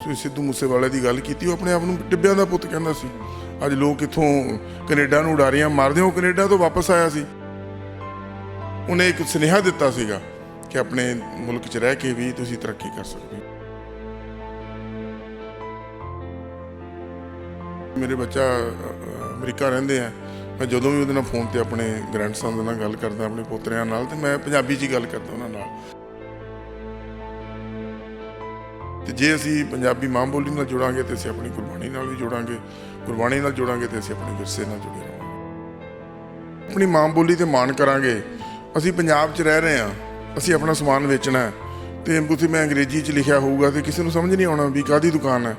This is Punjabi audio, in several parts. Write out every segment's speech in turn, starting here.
ਤੁਸੀਂ ਸਿੱਧੂ ਮੂਸੇਵਾਲੇ ਦੀ ਗੱਲ ਕੀਤੀ, ਉਹ ਆਪਣੇ ਆਪ ਨੂੰ ਟਿੱਬਿਆਂ ਦਾ ਪੁੱਤ ਕਹਿੰਦਾ ਸੀ। ਅੱਜ ਲੋਕ ਇੱਥੋਂ ਕੈਨੇਡਾ ਨੂੰ ਉਡਾਰੀਆਂ ਮਾਰਦੇ ਉਹ ਕੈਨੇਡਾ ਤੋਂ ਵਾਪਸ ਆਇਆ ਸੀ। ਉਹਨੇ ਇੱਕ ਸੁਨੇਹਾ ਦਿੱਤਾ ਸੀਗਾ ਕਿ ਆਪਣੇ ਮੁਲਕ 'ਚ ਰਹਿ ਕੇ ਵੀ ਤੁਸੀਂ ਤਰੱਕੀ ਕਰ ਸਕਦੇ ਹੋ। ਮੇਰੇ ਬੱਚਾ ਅਮਰੀਕਾ ਰਹਿੰਦੇ ਆ। ਮੈਂ ਜਦੋਂ ਵੀ ਉਹਦੇ ਨਾਲ ਫੋਨ ਤੇ ਆਪਣੇ ਗ੍ਰੈਂਡਸਨ ਦੇ ਨਾਲ ਗੱਲ ਕਰਦਾ, ਆਪਣੇ ਪੋਤਰਿਆਂ ਨਾਲ, ਤੇ ਮੈਂ ਪੰਜਾਬੀ 'ਚ ਹੀ ਗੱਲ ਕਰਦਾ ਉਹਨਾਂ ਨਾਲ। ਜੇ ਅਸੀਂ ਪੰਜਾਬੀ ਮਾਂ ਬੋਲੀ ਨਾਲ ਜੁੜਾਂਗੇ ਤੇ ਅਸੀਂ ਆਪਣੀ ਗੁਰਬਾਣੀ ਨਾਲ ਵੀ ਜੁੜਾਂਗੇ ਗੁਰਬਾਣੀ ਨਾਲ ਜੁੜਾਂਗੇ ਤੇ ਅਸੀਂ ਆਪਣੇ ਵਿਰਸੇ ਨਾਲ ਜੁੜੇ ਰਹਾਂਗੇ। ਆਪਣੀ ਮਾਂ ਬੋਲੀ ਤੇ ਮਾਣ ਕਰਾਂਗੇ। ਅਸੀਂ ਪੰਜਾਬ 'ਚ ਰਹਿ ਰਹੇ ਹਾਂ, ਅਸੀਂ ਆਪਣਾ ਸਮਾਨ ਵੇਚਣਾ ਹੈ ਤੇ ਉੱਥੇ ਮੈਂ ਅੰਗਰੇਜ਼ੀ 'ਚ ਲਿਖਿਆ ਹੋਊਗਾ ਤੇ ਕਿਸੇ ਨੂੰ ਸਮਝ ਨਹੀਂ ਆਉਣਾ ਵੀ ਕਾਦੀ ਦੁਕਾਨ ਹੈ।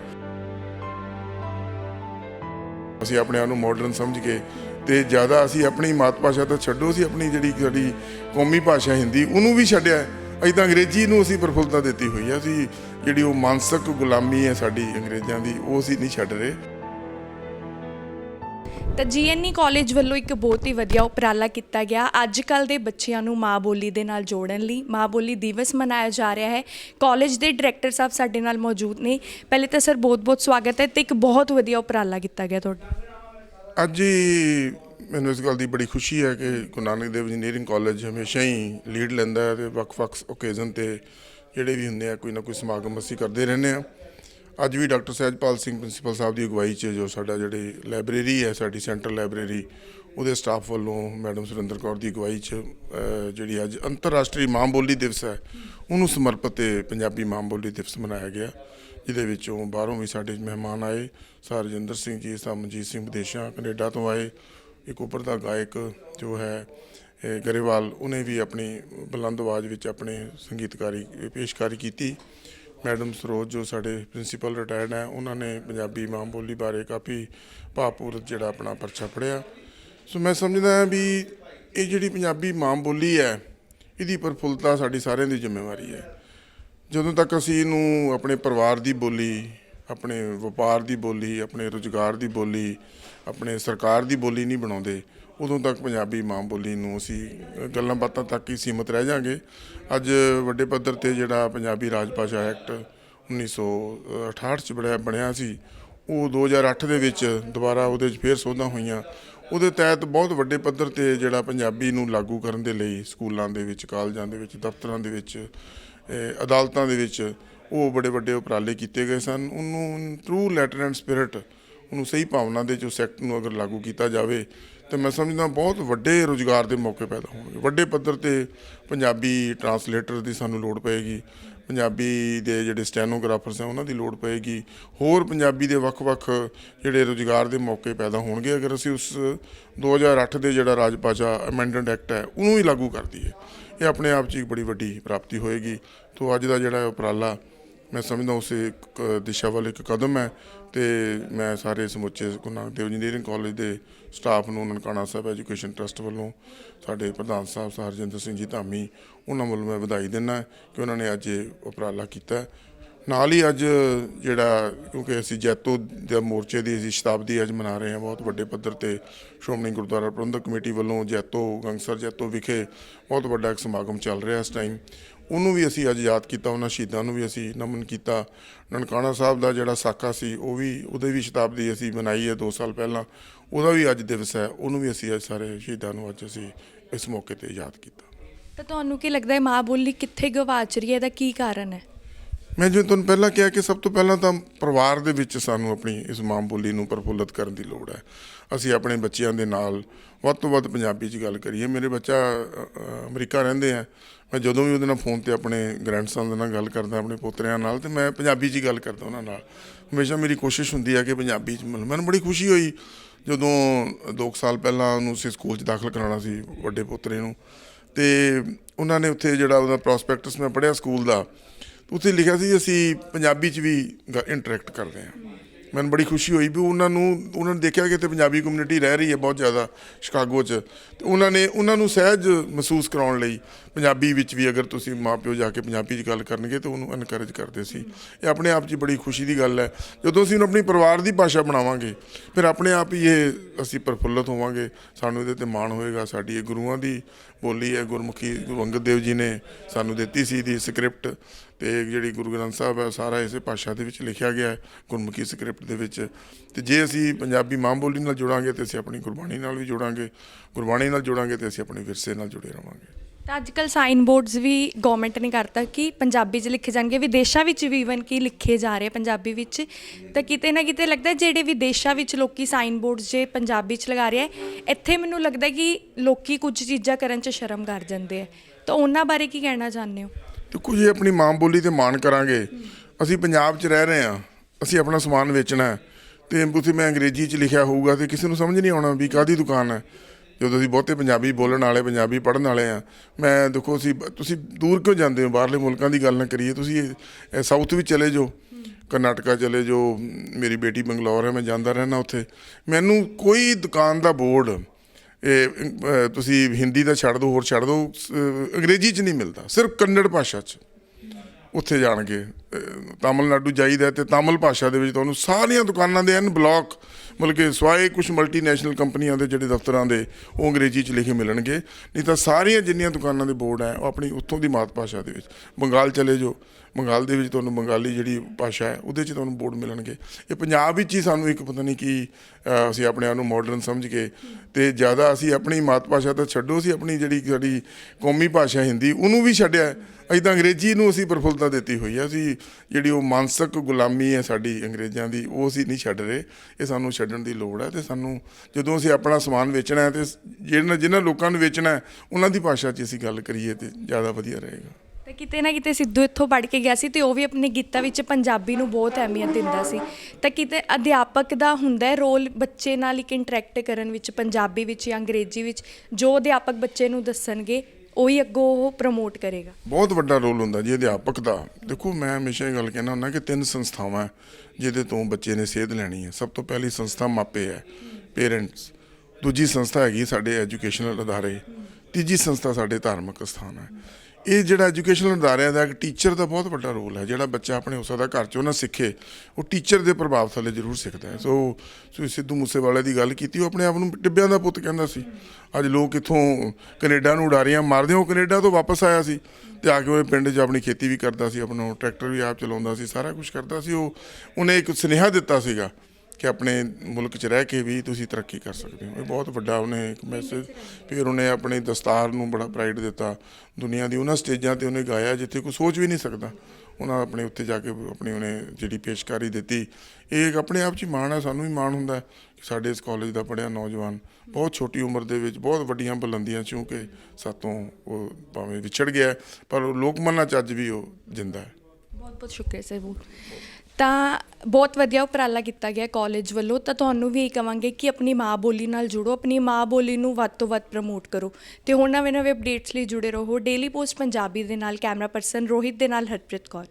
ਅਸੀਂ ਆਪਣੇ ਆਪ ਨੂੰ ਮਾਡਰਨ ਸਮਝ ਕੇ ਤੇ ਜ਼ਿਆਦਾ ਅਸੀਂ ਆਪਣੀ ਮਾਤ ਭਾਸ਼ਾ ਤਾਂ ਛੱਡੋ, ਅਸੀਂ ਆਪਣੀ ਜਿਹੜੀ ਸਾਡੀ ਕੌਮੀ ਭਾਸ਼ਾ ਹਿੰਦੀ ਉਹਨੂੰ ਵੀ ਛੱਡਿਆ ਅਸੀਂ ਤਾਂ ਅੰਗਰੇਜ਼ੀ ਨੂੰ ਅਸੀਂ ਪ੍ਰਫੁੱਲਤਾ ਦਿੱਤੀ ਹੋਈ ਹੈ ਅਸੀਂ ਜਿਹੜੀ ਉਹ ਮਾਨਸਿਕ ਗੁਲਾਮੀ ਹੈ ਸਾਡੀ ਅੰਗਰੇਜ਼ਾਂ ਦੀ ਉਹ ਅਸੀਂ ਨਹੀਂ ਛੱਡ ਰਹੇ। ਤਾਂ ਜੀਐਨਈ ਕਾਲਜ ਵੱਲੋਂ ਇੱਕ ਬਹੁਤ ਹੀ ਵਧੀਆ ਉਪਰਾਲਾ ਕੀਤਾ ਗਿਆ। ਅੱਜ ਕੱਲ ਦੇ ਬੱਚਿਆਂ ਨੂੰ ਮਾਂ ਬੋਲੀ ਦੇ ਨਾਲ ਜੋੜਨ ਲਈ ਮਾਂ ਬੋਲੀ ਦਿਵਸ ਮਨਾਇਆ ਜਾ ਰਿਹਾ ਹੈ। ਕਾਲਜ ਦੇ ਡਾਇਰੈਕਟਰ ਸਾਹਿਬ ਸਾਡੇ ਨਾਲ ਮੌਜੂਦ ਨੇ। ਪਹਿਲੇ ਤਾਂ ਸਰ ਬਹੁਤ-ਬਹੁਤ ਸਵਾਗਤ ਹੈ ਤੇ ਇੱਕ ਬਹੁਤ ਵਧੀਆ ਉਪਰਾਲਾ ਕੀਤਾ ਗਿਆ ਤੁਹਾਡਾ। ਅੱਜ ਮੈਨੂੰ ਇਸ ਗੱਲ ਦੀ ਬੜੀ ਖੁਸ਼ੀ ਹੈ ਕਿ ਗੁਰੂ ਨਾਨਕ ਦੇਵ ਇੰਜੀਨੀਅਰਿੰਗ ਕਾਲਜ ਹਮੇਸ਼ਾ ਹੀ ਲੀਡ ਲੈਂਦਾ ਹੈ ਤੇ ਵੱਖ-ਵੱਖ ਓਕੇਜ਼ਨ ਤੇ ਜਿਹੜੇ ਵੀ ਹੁੰਦੇ ਆ ਕੋਈ ਨਾ ਕੋਈ ਸਮਾਗਮ ਅਸੀਂ ਕਰਦੇ ਰਹਿੰਦੇ ਆ ਅੱਜ ਵੀ ਡਾਕਟਰ ਸਹਿਜਪਾਲ ਸਿੰਘ ਪ੍ਰਿੰਸੀਪਲ ਸਾਹਿਬ ਦੀ ਅਗਵਾਈ 'ਚ ਜੋ ਸਾਡਾ ਜਿਹੜੀ ਲਾਇਬ੍ਰੇਰੀ ਹੈ, ਸਾਡੀ ਸੈਂਟਰਲ ਲਾਇਬ੍ਰੇਰੀ ਉਹਦੇ ਸਟਾਫ ਵੱਲੋਂ ਮੈਡਮ ਸੁਰਿੰਦਰ ਕੌਰ ਦੀ ਅਗਵਾਈ 'ਚ ਜਿਹੜੀ ਅੱਜ ਅੰਤਰਰਾਸ਼ਟਰੀ ਮਾਂ ਬੋਲੀ ਦਿਵਸ ਹੈ, ਉਹਨੂੰ ਸਮਰਪਿਤ ਪੰਜਾਬੀ ਮਾਂ ਬੋਲੀ ਦਿਵਸ ਮਨਾਇਆ ਗਿਆ। ਜਿਹਦੇ ਵਿੱਚੋਂ ਬਾਹਰੋਂ ਵੀ ਸਾਡੇ ਮਹਿਮਾਨ ਆਏ ਸਰ ਰਜਿੰਦਰ ਸਿੰਘ ਜੀ ਸਾਮਜੀਤ ਸਿੰਘ ਵਿਦੇਸ਼ਾਂ, ਕੈਨੇਡਾ ਤੋਂ ਆਏ ਇੱਕ ਉੱਪਰ ਗਾਇਕ ਜੋ ਹੈ ਗਰੇਵਾਲ, ਉਹਨੇ ਵੀ ਆਪਣੀ ਬੁਲੰਦ ਆਵਾਜ਼ ਵਿੱਚ ਆਪਣੇ ਸੰਗੀਤਕਾਰੀ, ਪੇਸ਼ਕਾਰੀ ਕੀਤੀ। ਮੈਡਮ ਸਰੋਜ, ਜੋ ਸਾਡੇ ਪ੍ਰਿੰਸੀਪਲ ਰਿਟਾਇਰਡ ਹੈ, ਉਹਨਾਂ ਨੇ ਪੰਜਾਬੀ ਮਾਂ ਬੋਲੀ ਬਾਰੇ ਕਾਫੀ ਭਾਵਪੂਰਤ ਜਿਹੜਾ ਆਪਣਾ ਪਰਚਾ ਪੜਿਆ ਸੋ ਮੈਂ ਸਮਝਦਾ ਹਾਂ ਵੀ ਇਹ ਜਿਹੜੀ ਪੰਜਾਬੀ ਮਾਂ ਬੋਲੀ ਹੈ, ਇਹਦੀ ਪ੍ਰਫੁੱਲਤਾ ਸਾਡੀ ਸਾਰਿਆਂ ਦੀ ਜ਼ਿੰਮੇਵਾਰੀ ਹੈ। ਜਦੋਂ ਤੱਕ ਅਸੀਂ ਇਹਨੂੰ ਆਪਣੇ ਪਰਿਵਾਰ ਦੀ ਬੋਲੀ ਆਪਣੇ ਵਪਾਰ ਦੀ ਬੋਲੀ, ਆਪਣੇ ਰੁਜ਼ਗਾਰ ਦੀ ਬੋਲੀ, ਆਪਣੇ ਸਰਕਾਰ ਦੀ ਬੋਲੀ ਨਹੀਂ ਬਣਾਉਂਦੇ, ਉਦੋਂ ਤੱਕ ਪੰਜਾਬੀ ਮਾਂ ਬੋਲੀ ਨੂੰ ਅਸੀਂ ਗੱਲਾਂ ਬਾਤਾਂ ਤੱਕ ਹੀ ਸੀਮਤ ਰਹਿ ਜਾਾਂਗੇ। ਅੱਜ ਵੱਡੇ ਪੱਧਰ ਤੇ ਜਿਹੜਾ ਪੰਜਾਬੀ ਰਾਜ ਭਾਸ਼ਾ ਐਕਟ 1968 ਚ ਬਣਿਆ ਬਣਿਆ ਸੀ, ਉਹ 2008 ਦੇ ਵਿੱਚ ਦੁਬਾਰਾ ਉਹਦੇ 'ਚ ਫੇਰ ਸੋਧਾਂ ਹੋਈਆਂ। ਉਹਦੇ ਤਹਿਤ ਬਹੁਤ ਵੱਡੇ ਪੱਧਰ ਤੇ ਜਿਹੜਾ ਪੰਜਾਬੀ ਨੂੰ ਲਾਗੂ ਕਰਨ ਦੇ ਲਈ ਸਕੂਲਾਂ ਦੇ ਵਿੱਚ, ਕਾਲਜਾਂ ਦੇ ਵਿੱਚ, ਦਫ਼ਤਰਾਂ ਦੇ ਵਿੱਚ ਅਦਾਲਤਾਂ ਦੇ ਵਿੱਚ ਉਹ ਬੜੇ ਵੱਡੇ ਉਪਰਾਲੇ ਕੀਤੇ ਗਏ ਸਨ। ਉਹਨੂੰ ਟਰੂ ਲੈਟਰ ਐਂਡ ਸਪਿਰਿਟ ਉਹਨੂੰ ਸਹੀ ਭਾਵਨਾ ਦੇ ਜੋ ਸੈਕਟ ਨੂੰ ਅਗਰ ਲਾਗੂ ਕੀਤਾ ਜਾਵੇ, ਤੇ ਮੈਂ ਸਮਝਦਾ ਬਹੁਤ ਵੱਡੇ ਰੋਜ਼ਗਾਰ ਦੇ ਮੌਕੇ ਪੈਦਾ ਹੋਣਗੇ। ਵੱਡੇ ਪੱਧਰ ਤੇ ਪੰਜਾਬੀ ਟਰਾਂਸਲੇਟਰ ਦੀ ਸਾਨੂੰ ਲੋੜ ਪਏਗੀ, ਪੰਜਾਬੀ ਦੇ ਜਿਹੜੇ ਸਟੈਨੋਗ੍ਰਾਫਰਸ ਆ ਉਹਨਾਂ ਦੀ ਲੋੜ ਪਏਗੀ। ਹੋਰ ਪੰਜਾਬੀ ਦੇ ਵੱਖ-ਵੱਖ ਜਿਹੜੇ ਰੋਜ਼ਗਾਰ ਦੇ ਮੌਕੇ ਪੈਦਾ ਹੋਣਗੇ, ਅਗਰ ਅਸੀਂ ਉਸ 2008 ਦੇ ਜਿਹੜਾ ਰਾਜ ਭਾਸ਼ਾ ਅਮੈਂਡਮੈਂਟ ਐਕਟ ਹੈ, ਉਹਨੂੰ ਹੀ ਲਾਗੂ ਕਰ ਦਈਏ, ਇਹ ਆਪਣੇ ਆਪ 'ਚ ਇੱਕ ਬੜੀ ਵੱਡੀ ਪ੍ਰਾਪਤੀ ਹੋਏਗੀ। ਤੋਂ ਅੱਜ ਦਾ ਜਿਹੜਾ ਉਪਰਾਲਾ ਮੈਂ ਸਮਝਦਾ ਉਸੇ ਇੱਕ ਦਿਸ਼ਾ ਵੱਲ ਇੱਕ ਕਦਮ ਹੈ ਤੇ ਮੈਂ ਸਾਰੇ ਸਮੁੱਚੇ ਗੁਰੂ ਨਾਨਕ ਦੇਵ ਇੰਜੀਨੀਅਰਿੰਗ ਕਾਲਜ ਦੇ ਸਟਾਫ ਨੂੰ, ਨਨਕਾਣਾ ਸਾਹਿਬ ਐਜੂਕੇਸ਼ਨ ਟਰਸਟ ਵੱਲੋਂ, ਸਾਡੇ ਪ੍ਰਧਾਨ ਸਾਹਿਬ ਸਰ ਹਰਜਿੰਦਰ ਸਿੰਘ ਜੀ ਧਾਮੀ, ਉਹਨਾਂ ਵੱਲੋਂ ਮੈਂ ਵਧਾਈ ਦਿੰਦਾ ਕਿ ਉਹਨਾਂ ਨੇ ਅੱਜ ਇਹ ਉਪਰਾਲਾ ਕੀਤਾ ਨਾਲ ਹੀ ਅੱਜ ਜਿਹੜਾ, ਕਿਉਂਕਿ ਅਸੀਂ ਜੈਤੋ ਦੇ ਮੋਰਚੇ ਦੀ, ਅਸੀਂ ਸ਼ਤਾਬਦੀ ਅੱਜ ਮਨਾ ਰਹੇ ਹਾਂ ਬਹੁਤ ਵੱਡੇ ਪੱਧਰ ਤੇ ਸ਼੍ਰੋਮਣੀ ਗੁਰਦੁਆਰਾ ਪ੍ਰਬੰਧਕ ਕਮੇਟੀ ਵੱਲੋਂ ਜੈਤੋ, ਗੰਗਸਰ ਜੈਤੋ ਵਿਖੇ ਬਹੁਤ ਵੱਡਾ ਇੱਕ ਸਮਾਗਮ ਚੱਲ ਰਿਹਾ ਇਸ ਟਾਈਮ ਉਹਨੂੰ ਵੀ ਅਸੀਂ ਅੱਜ ਯਾਦ ਕੀਤਾ, ਉਹਨਾਂ ਸ਼ਹੀਦਾਂ ਨੂੰ ਵੀ ਅਸੀਂ ਨਮਨ ਕੀਤਾ। ਨਨਕਾਣਾ ਸਾਹਿਬ ਦਾ ਜਿਹੜਾ ਸਾਕਾ ਸੀ, ਉਹ ਵੀ, ਉਹਦੇ ਵੀ ਸ਼ਤਾਬਦੀ ਅਸੀਂ ਮਨਾਈ ਹੈ 2 ਸਾਲ ਪਹਿਲਾਂ। ਉਹਦਾ ਵੀ ਅੱਜ ਦਿਵਸ ਹੈ, ਉਹਨੂੰ ਵੀ ਅਸੀਂ ਅੱਜ ਸਾਰੇ ਸ਼ਹੀਦਾਂ ਨੂੰ ਅੱਜ ਅਸੀਂ ਇਸ ਮੌਕੇ ਤੇ ਯਾਦ ਕੀਤਾ। ਤਾਂ ਤੁਹਾਨੂੰ ਕੀ ਲੱਗਦਾ ਹੈ, ਮਾਂ ਬੋਲੀ ਕਿੱਥੇ ਗਵਾਚ ਰਹੀ ਹੈ, ਇਹਦਾ ਕੀ ਕਾਰਨ ਹੈ? ਮੈਂ ਜਿਵੇਂ ਤੁਹਾਨੂੰ ਪਹਿਲਾਂ ਕਿਹਾ ਕਿ ਸਭ ਤੋਂ ਪਹਿਲਾਂ ਤਾਂ ਪਰਿਵਾਰ ਦੇ ਵਿੱਚ ਸਾਨੂੰ ਆਪਣੀ ਇਸ ਮਾਂ ਬੋਲੀ ਨੂੰ ਪ੍ਰਫੁੱਲਤ ਕਰਨ ਦੀ ਲੋੜ ਹੈ। ਅਸੀਂ ਆਪਣੇ ਬੱਚਿਆਂ ਦੇ ਨਾਲ ਵੱਧ ਤੋਂ ਵੱਧ ਪੰਜਾਬੀ 'ਚ ਗੱਲ ਕਰੀਏ। ਮੇਰੇ ਬੱਚਾ ਅਮਰੀਕਾ ਰਹਿੰਦੇ ਆ। ਮੈਂ ਜਦੋਂ ਵੀ ਉਹਦੇ ਨਾਲ ਫੋਨ ਤੇ ਆਪਣੇ ਗ੍ਰੈਂਡਸਨ ਦੇ ਨਾਲ ਗੱਲ ਕਰਦਾ, ਆਪਣੇ ਪੋਤਰਿਆਂ ਨਾਲ ਤੇ ਮੈਂ ਪੰਜਾਬੀ 'ਚ ਹੀ ਗੱਲ ਕਰਦਾ ਉਹਨਾਂ ਨਾਲ। ਹਮੇਸ਼ਾ ਮੇਰੀ ਕੋਸ਼ਿਸ਼ ਹੁੰਦੀ ਹੈ ਕਿ ਪੰਜਾਬੀ 'ਚ ਮਤਲਬ ਮੈਨੂੰ ਬੜੀ ਖੁਸ਼ੀ ਹੋਈ। ਜਦੋਂ 2 ਸਾਲ ਪਹਿਲਾਂ ਉਹਨੂੰ ਅਸੀਂ ਸਕੂਲ 'ਚ ਦਾਖਲ ਕਰਾਉਣਾ ਸੀ ਵੱਡੇ ਪੋਤਰੇ ਨੂੰ ਤੇ ਉਹਨਾਂ ਨੇ ਉੱਥੇ ਜਿਹੜਾ ਉਹਦਾ ਪ੍ਰੋਸਪੈਕਟਸ ਮੈਂ ਪੜ੍ਹਿਆ ਸਕੂਲ ਦਾ ਉੱਥੇ ਲਿਖਿਆ ਸੀ ਅਸੀਂ ਪੰਜਾਬੀ 'ਚ ਵੀ ਇੰਟਰੈਕਟ ਕਰਦੇ ਹਾਂ। ਮੈਨੂੰ ਬੜੀ ਖੁਸ਼ੀ ਹੋਈ ਵੀ ਉਹਨਾਂ ਨੂੰ, ਉਹਨਾਂ ਨੇ ਦੇਖਿਆ ਕਿ ਇੱਥੇ ਪੰਜਾਬੀ ਕਮਿਊਨਿਟੀ ਰਹਿ ਰਹੀ ਹੈ ਬਹੁਤ ਜ਼ਿਆਦਾ ਸ਼ਿਕਾਗੋ 'ਚ। ਤੇ ਉਹਨਾਂ ਨੇ, ਉਹਨਾਂ ਨੂੰ ਸਹਿਜ ਮਹਿਸੂਸ ਕਰਾਉਣ ਲਈ ਪੰਜਾਬੀ ਵਿੱਚ ਵੀ ਅਗਰ ਤੁਸੀਂ ਮਾਪਿਓ ਜਾ ਕੇ ਪੰਜਾਬੀ 'ਚ ਗੱਲ ਕਰਨਗੇ ਤਾਂ ਉਹਨੂੰ ਐਨਕਰੇਜ ਕਰਦੇ ਸੀ। ਇਹ ਆਪਣੇ ਆਪ 'ਚ ਬੜੀ ਖੁਸ਼ੀ ਦੀ ਗੱਲ ਹੈ। ਜਦੋਂ ਅਸੀਂ ਉਹਨੂੰ ਆਪਣੀ ਪਰਿਵਾਰ ਦੀ ਭਾਸ਼ਾ ਬਣਾਵਾਂਗੇ, ਫਿਰ ਆਪਣੇ ਆਪ ਹੀ ਇਹ ਅਸੀਂ ਪ੍ਰਫੁੱਲਤ ਹੋਵਾਂਗੇ। ਸਾਨੂੰ ਇਹਦੇ ਤੇ ਮਾਣ ਹੋਏਗਾ। ਸਾਡੀ ਇਹ ਗੁਰੂਆਂ ਦੀ ਬੋਲੀ ਹੈ, ਗੁਰਮੁਖੀ ਗੁਰੂ ਅੰਗਦ ਦੇਵ ਜੀ ਨੇ ਸਾਨੂੰ ਦਿੱਤੀ ਸੀ ਦੀ ਸਕ੍ਰਿਪਟ ਤੇ ਜਿਹੜੀ ਗੁਰੂ ਗ੍ਰੰਥ ਸਾਹਿਬ ਹੈ, ਸਾਰਾ ਇਸੇ ਭਾਸ਼ਾ ਦੇ ਵਿੱਚ ਲਿਖਿਆ ਗਿਆ ਹੈ, ਗੁਰਮੁਖੀ ਸਕ੍ਰਿਪਟ ਦੇ ਵਿੱਚ ਤੇ ਜੇ ਅਸੀਂ ਪੰਜਾਬੀ ਮਾਂ ਬੋਲੀ ਨਾਲ ਜੁੜਾਂਗੇ ਤੇ ਅਸੀਂ ਆਪਣੀ ਗੁਰਬਾਣੀ ਨਾਲ ਵੀ ਜੁੜਾਂਗੇ ਗੁਰਬਾਣੀ ਨਾਲ ਜੁੜਾਂਗੇ ਤੇ ਅਸੀਂ ਆਪਣੇ ਵਿਰਸੇ ਨਾਲ ਜੁੜੇ ਰਵਾਂਗੇ। ਤਾਂ ਅੱਜ ਕੱਲ ਸਾਈਨ ਬੋਰਡਸ ਵੀ ਗਵਰਨਮੈਂਟ ਨੇ ਕਰਤਾ ਕਿ ਪੰਜਾਬੀ 'ਚ ਲਿਖੇ ਜਾਣਗੇ ਵਿਦੇਸ਼ਾਂ ਵਿੱਚ ਵੀ ਇਵਨ ਕਿ ਲਿਖੇ ਜਾ ਰਹੇ ਆ ਪੰਜਾਬੀ ਵਿੱਚ। ਤਾਂ ਕਿਤੇ ਨਾ ਕਿਤੇ ਲੱਗਦਾ ਜਿਹੜੇ ਵਿਦੇਸ਼ਾਂ ਵਿੱਚ ਲੋਕੀ ਸਾਈਨ ਬੋਰਡਸ ਜੇ ਪੰਜਾਬੀ 'ਚ ਲਗਾ ਰਹੇ ਆ ਇੱਥੇ ਮੈਨੂੰ ਲੱਗਦਾ ਕਿ ਲੋਕੀ ਕੁਝ ਚੀਜ਼ਾਂ ਕਰਨ 'ਚ ਸ਼ਰਮ ਕਰ ਜਾਂਦੇ ਆ। ਤਾਂ ਉਹਨਾਂ ਬਾਰੇ ਕੀ ਕਹਿਣਾ ਚਾਹੁੰਦੇ ਹੋ? ਦੇਖੋ ਜੇ ਆਪਣੀ ਮਾਂ ਬੋਲੀ ਤੇ ਮਾਣ ਕਰਾਂਗੇ। ਅਸੀਂ ਪੰਜਾਬ 'ਚ ਰਹਿ ਰਹੇ ਹਾਂ। ਅਸੀਂ ਆਪਣਾ ਸਮਾਨ ਵੇਚਣਾ ਹੈ। ਤੇ ਉੱਥੇ ਮੈਂ ਅੰਗਰੇਜ਼ੀ 'ਚ ਲਿਖਿਆ ਹੋਊਗਾ ਤੇ ਕਿਸੇ ਨੂੰ ਸਮਝ ਨਹੀਂ ਆਉਣਾ ਵੀ ਕਾਦੀ ਦੁਕਾਨ ਹੈ। ਜਦੋਂ ਅਸੀਂ ਬਹੁਤੇ ਪੰਜਾਬੀ ਬੋਲਣ ਵਾਲੇ, ਪੰਜਾਬੀ ਪੜ੍ਹਨ ਵਾਲੇ ਆ ਮੈਂ ਦੇਖੋ ਅਸੀਂ ਤੁਸੀਂ ਦੂਰ ਕਿਉਂ ਜਾਂਦੇ ਹੋ? ਬਾਹਰਲੇ ਮੁਲਕਾਂ ਦੀ ਗੱਲ ਨਾ ਕਰੀਏ। ਤੁਸੀਂ ਸਾਊਥ ਵੀ ਚਲੇ ਜਾਓ। ਕਰਨਾਟਕਾ ਚਲੇ ਜਾਓ। ਮੇਰੀ ਬੇਟੀ ਬੰਗਲੌਰ ਹੈ, ਮੈਂ ਜਾਂਦਾ ਰਹਿਣਾ ਉੱਥੇ। ਮੈਨੂੰ ਕੋਈ ਦੁਕਾਨ ਦਾ ਬੋਰਡ, ਇਹ ਤੁਸੀਂ ਹਿੰਦੀ ਦਾ ਛੱਡ ਦਿਓ ਹੋਰ ਛੱਡ ਦਿਓ ਅੰਗਰੇਜ਼ੀ 'ਚ ਨਹੀਂ ਮਿਲਦਾ। ਸਿਰਫ ਕੰਨੜ ਭਾਸ਼ਾ 'ਚ। ਉੱਥੇ ਜਾਣਗੇ। ਤਾਮਿਲਨਾਡੂ ਜਾਈਦਾ ਤੇ ਤਾਮਿਲ ਭਾਸ਼ਾ ਦੇ ਵਿੱਚ ਤੁਹਾਨੂੰ ਸਾਰੀਆਂ ਦੁਕਾਨਾਂ ਦੇ ਐਨ ਬਲਾਕ ਮਤਲਬ ਕਿ ਸਵਾਏ ਕੁਝ ਮਲਟੀਨੈਸ਼ਨਲ ਕੰਪਨੀਆਂ ਦੇ ਜਿਹੜੇ ਦਫ਼ਤਰਾਂ ਦੇ, ਉਹ ਅੰਗਰੇਜ਼ੀ 'ਚ ਲਿਖੇ ਮਿਲਣਗੇ। ਨਹੀਂ ਤਾਂ ਸਾਰੀਆਂ ਜਿੰਨੀਆਂ ਦੁਕਾਨਾਂ ਦੇ ਬੋਰਡ ਹੈ, ਉਹ ਆਪਣੀ ਉੱਥੋਂ ਦੀ ਮਾਤ ਭਾਸ਼ਾ ਦੇ ਵਿੱਚ। ਬੰਗਾਲ ਚਲੇ ਜਾਓ। ਬੰਗਾਲ ਦੇ ਵਿੱਚ ਤੁਹਾਨੂੰ ਬੰਗਾਲੀ ਜਿਹੜੀ ਭਾਸ਼ਾ ਹੈ, ਉਹਦੇ 'ਚ ਤੁਹਾਨੂੰ ਬੋਰਡ ਮਿਲਣਗੇ। ਇਹ ਪੰਜਾਬ ਵਿੱਚ ਹੀ ਸਾਨੂੰ ਇੱਕ ਪਤਾ ਨਹੀਂ ਕੀ ਅਸੀਂ ਆਪਣੇ ਆਪ ਨੂੰ ਮਾਡਰਨ ਸਮਝ ਕੇ, ਤੇ ਜ਼ਿਆਦਾ ਅਸੀਂ ਆਪਣੀ ਮਾਤ ਭਾਸ਼ਾ ਤਾਂ ਛੱਡੋ, ਅਸੀਂ ਆਪਣੀ ਜਿਹੜੀ ਸਾਡੀ ਕੌਮੀ ਭਾਸ਼ਾ ਹਿੰਦੀ, ਉਹਨੂੰ ਵੀ ਛੱਡਿਆ ਅਸੀਂ ਤਾਂ ਅੰਗਰੇਜ਼ੀ ਨੂੰ ਅਸੀਂ ਪ੍ਰਫੁੱਲਤਾ ਦਿੱਤੀ ਹੋਈ ਹੈ ਅਸੀਂ ਜਿਹੜੀ ਉਹ ਮਾਨਸਿਕ ਗੁਲਾਮੀ ਹੈ ਸਾਡੀ ਅੰਗਰੇਜ਼ਾਂ ਦੀ, ਉਹ ਅਸੀਂ ਨਹੀਂ ਛੱਡ ਰਹੇ। ਇਹ ਸਾਨੂੰ ਛੱਡਣ ਦੀ ਲੋੜ ਹੈ ਤੇ ਸਾਨੂੰ ਜਦੋਂ ਅਸੀਂ ਆਪਣਾ ਸਮਾਨ ਵੇਚਣਾ ਹੈ ਤੇ ਜਿਹਨਾਂ ਜਿਨ੍ਹਾਂ ਲੋਕਾਂ ਨੂੰ ਵੇਚਣਾ ਹੈ, ਉਹਨਾਂ ਦੀ ਭਾਸ਼ਾ 'ਚ ਅਸੀਂ ਗੱਲ ਕਰੀਏ ਤੇ ਜ਼ਿਆਦਾ ਵਧੀਆ ਰਹੇਗਾ। ਤਾਂ ਕਿਤੇ ਨਾ ਕਿਤੇ ਸਿੱਧੂ ਇੱਥੋਂ ਪੜ੍ਹ ਕੇ ਗਿਆ ਸੀ ਤੇ ਉਹ ਵੀ ਆਪਣੇ ਗੀਤਾਂ ਵਿੱਚ ਪੰਜਾਬੀ ਨੂੰ ਬਹੁਤ ਅਹਿਮੀਅਤ ਦਿੰਦਾ ਸੀ। ਤਾਂ ਕਿਤੇ ਅਧਿਆਪਕ ਦਾ ਹੁੰਦਾ ਹੈ ਰੋਲ ਬੱਚੇ ਨਾਲ ਇੱਕ ਇੰਟਰੈਕਟ ਕਰਨ ਵਿੱਚ, ਪੰਜਾਬੀ ਵਿੱਚ ਜਾਂ ਅੰਗਰੇਜ਼ੀ ਵਿੱਚ, ਜੋ ਅਧਿਆਪਕ ਬੱਚੇ ਨੂੰ ਦੱਸਣਗੇ ਉਹੀ ਅੱਗੋਂ ਉਹ ਪ੍ਰਮੋਟ ਕਰੇਗਾ। ਬਹੁਤ ਵੱਡਾ ਰੋਲ ਹੁੰਦਾ ਜੀ ਅਧਿਆਪਕ ਦਾ। ਦੇਖੋ, ਮੈਂ ਹਮੇਸ਼ਾ ਇਹ ਗੱਲ ਕਹਿਣਾ ਹੁੰਦਾ ਕਿ ਤਿੰਨ ਸੰਸਥਾਵਾਂ ਜਿਹਦੇ ਤੋਂ ਬੱਚੇ ਨੇ ਸੇਧ ਲੈਣੀ ਹੈ। ਸਭ ਤੋਂ ਪਹਿਲੀ ਸੰਸਥਾ ਮਾਪੇ ਹੈ ਪੇਰੈਂਟਸ ਦੂਜੀ ਸੰਸਥਾ ਹੈਗੀ ਸਾਡੇ ਐਜੂਕੇਸ਼ਨਲ ਅਦਾਰੇ। ਤੀਜੀ ਸੰਸਥਾ ਸਾਡੇ ਧਾਰਮਿਕ ਸਥਾਨ ਹੈ। ਇਹ ਜਿਹੜਾ ਐਜੂਕੇਸ਼ਨਲ ਅਦਾਰਿਆਂ ਦਾ ਇੱਕ ਟੀਚਰ ਦਾ ਬਹੁਤ ਵੱਡਾ ਰੋਲ ਹੈ, ਜਿਹੜਾ ਬੱਚਾ ਆਪਣੇ ਹੋ ਸਕਦਾ ਘਰ 'ਚ ਉਹਨਾਂ ਸਿੱਖੇ, ਉਹ ਟੀਚਰ ਦੇ ਪ੍ਰਭਾਵ ਥੱਲੇ ਜ਼ਰੂਰ ਸਿੱਖਦਾ ਹੈ। ਸੋ ਸੋ ਸਿੱਧੂ ਮੂਸੇਵਾਲੇ ਦੀ ਗੱਲ ਕੀਤੀ, ਉਹ ਆਪਣੇ ਆਪ ਨੂੰ ਟਿੱਬਿਆਂ ਦਾ ਪੁੱਤ ਕਹਿੰਦਾ ਸੀ। ਅੱਜ ਲੋਕ ਇੱਥੋਂ ਕੈਨੇਡਾ ਨੂੰ ਉਡਾਰੀਆਂ ਮਾਰਦੇ ਉਹ ਕੈਨੇਡਾ ਤੋਂ ਵਾਪਸ ਆਇਆ ਸੀ ਤੇ ਆ ਕੇ ਉਹ ਪਿੰਡ 'ਚ ਆਪਣੀ ਖੇਤੀ ਵੀ ਕਰਦਾ ਸੀ, ਆਪਣਾ ਟਰੈਕਟਰ ਵੀ ਆਪ ਚਲਾਉਂਦਾ ਸੀ, ਸਾਰਾ ਕੁਝ ਕਰਦਾ ਸੀ। ਉਹ, ਉਹਨੇ ਇੱਕ ਸੁਨੇਹਾ ਦਿੱਤਾ ਸੀਗਾ ਕਿ ਆਪਣੇ ਮੁਲਕ 'ਚ ਰਹਿ ਕੇ ਵੀ ਤੁਸੀਂ ਤਰੱਕੀ ਕਰ ਸਕਦੇ ਹੋ। ਇਹ ਬਹੁਤ ਵੱਡਾ ਉਹਨੇ ਇੱਕ ਮੈਸੇਜ ਫਿਰ ਉਹਨੇ ਆਪਣੀ ਦਸਤਾਰ ਨੂੰ ਬੜਾ ਪ੍ਰਾਈਡ ਦਿੱਤਾ। ਦੁਨੀਆ ਦੀ ਉਹਨਾਂ ਸਟੇਜਾਂ ਤੇ ਉਹਨੇ ਗਾਇਆ ਜਿੱਥੇ ਕੋਈ ਸੋਚ ਵੀ ਨਹੀਂ ਸਕਦਾ। ਉਹਨਾਂ ਆਪਣੇ ਉੱਤੇ ਜਾ ਕੇ ਆਪਣੀ ਉਹਨੇ ਜਿਹੜੀ ਪੇਸ਼ਕਾਰੀ ਦਿੱਤੀ। ਇਹ ਆਪਣੇ ਆਪ 'ਚ ਹੀ ਮਾਣ ਹੈ ਸਾਨੂੰ ਵੀ ਮਾਣ ਹੁੰਦਾ ਕਿ ਸਾਡੇ ਇਸ ਕਾਲਜ ਦਾ ਪੜਿਆ ਨੌਜਵਾਨ ਬਹੁਤ ਛੋਟੀ ਉਮਰ ਦੇ ਵਿੱਚ ਬਹੁਤ ਵੱਡੀਆਂ ਬੁਲੰਦੀਆਂ ਚੁੰਕੇ ਸਾਤੋਂ ਉਹ ਭਾਵੇਂ ਵਿਛੜ ਗਿਆ ਪਰ ਲੋਕ ਮਨਾਂ 'ਚ ਅੱਜ ਵੀ ਉਹ ਜਿੰਦਾ ਹੈ। ਬਹੁਤ ਬਹੁਤ ਸ਼ੁਕਰੀਆ ਸਰ ਤਾਂ ਬਹੁਤ ਵਧੀਆ ਉਪਰਾਲਾ ਕੀਤਾ ਗਿਆ ਕਾਲਜ ਵੱਲੋਂ, ਤਾਂ ਤੁਹਾਨੂੰ ਵੀ ਇਹ ਕਵਾਂਗੇ ਕਿ ਆਪਣੀ ਮਾਂ ਬੋਲੀ ਨਾਲ ਜੁੜੋ, ਆਪਣੀ ਮਾਂ ਬੋਲੀ ਨੂੰ ਵੱਧ ਤੋਂ ਵੱਧ ਪ੍ਰਮੋਟ ਕਰੋ ਤੇ ਹੁਣ ਨਵੇਂ ਨਵੇਂ ਅਪਡੇਟਸ ਲਈ ਜੁੜੇ ਰਹੋ। ਡੇਲੀ ਪੋਸਟ ਪੰਜਾਬੀ ਦੇ ਨਾਲ, ਕੈਮਰਾ ਪਰਸਨ ਰੋਹਿਤ ਦੇ ਨਾਲ ਹਰਪ੍ਰੀਤ ਕੌਰ।